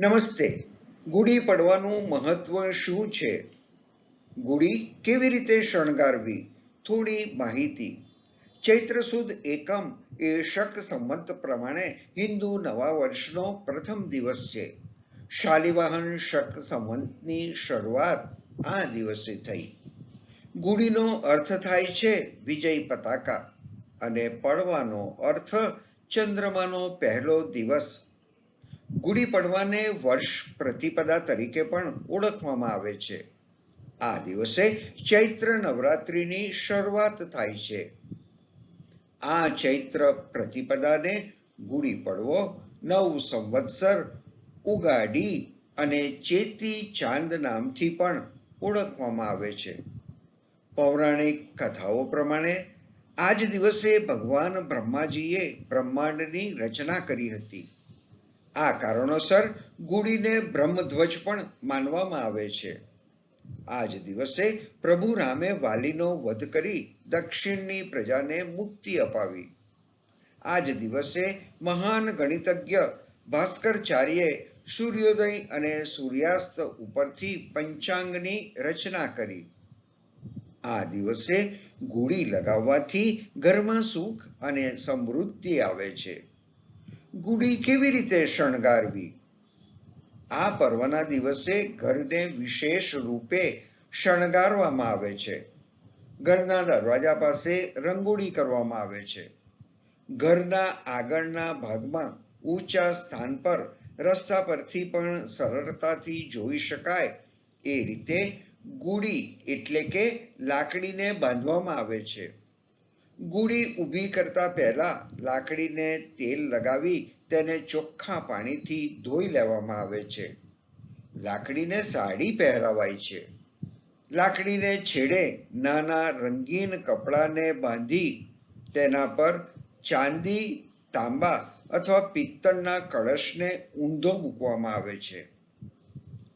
નમસ્તે. ગુડી પડવાનું મહત્વ શું છે? ગુડી કેવી રીતે શણગારવી? થોડી માહિતી. ચૈત્ર સુદ એકમ એ શક સંમત પ્રમાણે હિન્દુ નવા વર્ષનો પ્રથમ દિવસ છે. શાલિવાહન શક સંવંતની શરૂઆત આ દિવસે થઈ. ગુડીનો અર્થ થાય છે વિજય પતાકા અને પડવાનો અર્થ ચંદ્રમાનો પહેલો દિવસ. ગુડી પડવાને વર્ષ પ્રતિપદા તરીકે પણ ઓળખવામાં આવે છે. આ દિવસે ચૈત્ર નવરાત્રિની શરૂઆત થાય છે. આ ચૈત્ર પ્રતિપદાને ગુડી પડવો, નવ સંવત્સર, ઉગાડી અને ચેતી ચાંદ નામથી પણ ઓળખવામાં આવે છે. પૌરાણિક કથાઓ પ્રમાણે આજ દિવસે ભગવાન બ્રહ્માજીએ બ્રહ્માંડની રચના કરી હતી. આ કારણોસર ગુડીને બ્રહ્મધ્વજ પણ માનવામાં આવે છે. આજ દિવસે પ્રભુ રામે વાલીનો વધ કરી દક્ષિણની પ્રજાને મુક્તિ અપાવી. આજ દિવસે મહાન ગણિતજ્ઞ ભાસ્કરચાર્યે સૂર્યોદય અને સૂર્યાસ્ત ઉપરથી પંચાંગની રચના કરી. આ દિવસે ગુડી લગાવવાથી ઘરમાં સુખ અને સમૃદ્ધિ આવે છે. ગુડી કેવી રીતે શણગારવી? આ પર્વના દિવસે ઘરને વિશેષ રૂપે શણગારવામાં આવે છે. ઘરના દરવાજા પાસે રંગોળી કરવામાં આવે છે. ઘરના આગળના ભાગમાં ઊંચા સ્થાન પર રસ્તા પરથી પણ સરળતાથી જોઈ શકાય એ રીતે ગુડી એટલે કે લાકડીને બાંધવામાં આવે છે. ગુડી ઊભી કરતા પહેલા લાકડીને તેલ લગાવી તેને ચોખ્ખા પાણીથી ધોઈ લેવામાં આવે છે. લાકડીને સાડી પહેરાવાય છે. લાકડીને છેડે નાના રંગીન કપડાને બાંધી તેના પર ચાંદી, તાંબા અથવા પિત્તળના કળશને ઊંધો મૂકવામાં આવે છે.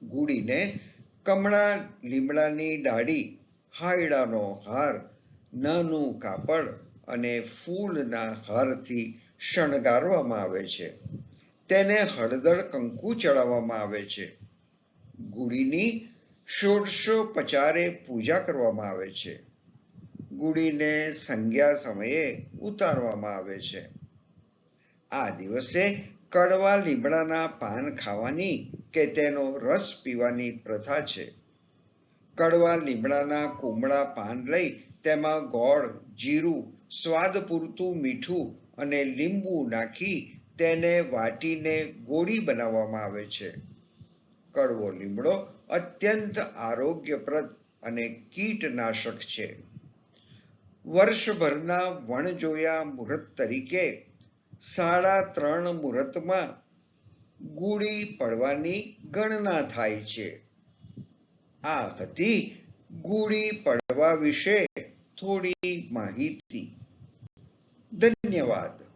ગુડીને કમળા લીમડાની ડાળી, હાયડાનો હાર નાનું કાપડ અને ફૂલના હારથી શણગારવામાં આવે છે. તેને હળદર કંકુ ચડાવવામાં આવે છે. ગુડીની ષોડશો પચારે પૂજા કરવામાં આવે છે. ગુડીને સંજ્ઞા સમયે ઉતારવામાં આવે છે. આ દિવસે કડવા લીમડાના પાન ખાવાની કે તેનો રસ પીવાની પ્રથા છે. કડવા લીમડાના કુમળા પાન લઈ તેમાં ગોળ, જીરું, સ્વાદ પૂરતું મીઠું અને લીંબુ નાખી તેને વાટીને ગોળી બનાવવામાં આવે છે. કડવો લીમડો અત્યંત આરોગ્યપ્રદ અને કીટનાશક છે. વર્ષભરના વણજોયા મુહૂર્ત તરીકે સાડા ત્રણ મુહૂર્તમાં ગુડી પડવાની ગણના થાય છે. આ હતી ગુડી પડવા વિશે થોડી માહિતી. ધન્યવાદ.